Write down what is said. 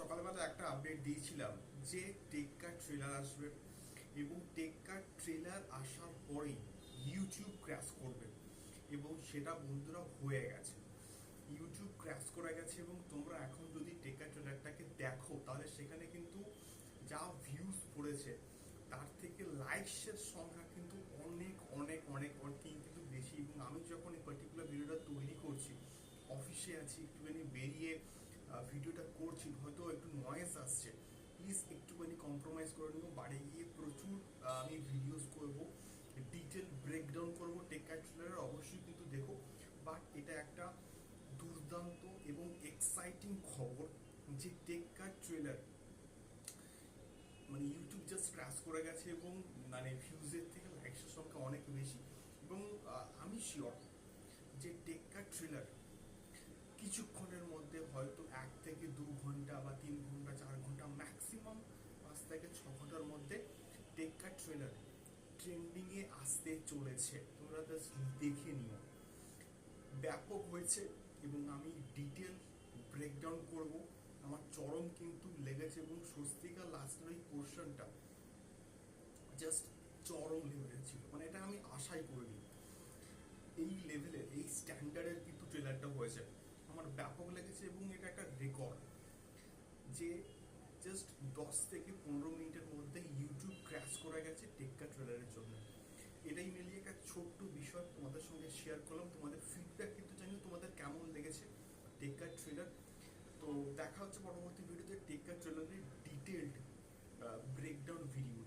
সকালবেলা একটা আপডেট দিয়েছিলাম যে টেক্কা ট্রেলার আসবে এবং টেক্কা ট্রেলার আসার পরেই ইউটিউব ক্র্যাশ করবে এবং সেটা বন্ধুরা হয়ে গেছে। ইউটিউব ক্র্যাশ করে গেছে এবং তোমরা এখন যদি টেক্কা ট্রেলারটাকে দেখো, তাহলে সেখানে কিন্তু যা ভিউজ পড়েছে, তার থেকে লাইকসের সংখ্যা কিন্তু অনেক অনেক অনেক অনেক কিন্তু বেশি। এবং আমি যখন এই পার্টিকুলার ভিডিওটা তৈরি করছি অফিসে আছি, একটুখানি বেরিয়ে ভিডিওটা করছি, হয়তো একটু নয়েস আসছে। প্লিজ একটুখানি কম্প্রোমাইজ করে নেব বাড়ি গিয়ে প্রচুর আমি ভিডিওস করব ডিটেল ব্রেকডাউন করব টেক্কা ট্রেলার অবশ্যই কিন্তু দেখো। বাট এটা একটা দুর্দান্ত এবং এক্সাইটিং খবর যে টেক্কা ট্রেলার মানে ইউটিউব জাস্ট ক্রাশ করে গেছে এবং মানে ভিউজের থেকে লাইকসের সংখ্যা অনেক বেশি। এবং আমি শিওর যে টেক্কা ট্রেলার বা তিন ঘণ্টা, চার ঘণ্টা ম্যাক্সিমাম পাঁচ থেকে ছ ঘণ্টার মধ্যে টেক্কা ট্রেলার ট্রেন্ডিংয়ে আসতে চলেছে। তোমরা জাস্ট দেখে নিও। ব্যাপক হয়েছে এবং আমি ডিটেল ব্রেকডাউন করব। আমার চরম কিন্তু লেগেছে এবং স্বস্তিকা লাস্টের ওই পোর্শনটা জাস্ট চরম লেভেলের ছিল। মানে এটা আমি আশাই করিনি। এই লেভেলের এই স্ট্যান্ডার্ডের কিন্তু ট্রেলারটা হয়েছে। আমার ব্যাপক লেগেছে এবং এটা একটা রেকর্ড যে জাস্ট দশ থেকে পনেরো মিনিটের মধ্যে ইউটিউব ক্র্যাশ করে গেছে টেক্কা ট্রেলারের জন্য। এটাই মিলিয়ে একটা ছোট্ট বিষয় তোমাদের সঙ্গে শেয়ার করলাম। তোমাদের ফিডব্যাক কিন্তু জানি তোমাদের কেমন লেগেছে টেক্কা ট্রেলার তো দেখা হচ্ছে পরবর্তী ভিডিওতে টেক্কা ট্রেলারের ডিটেলড ব্রেকডাউন ভিডিও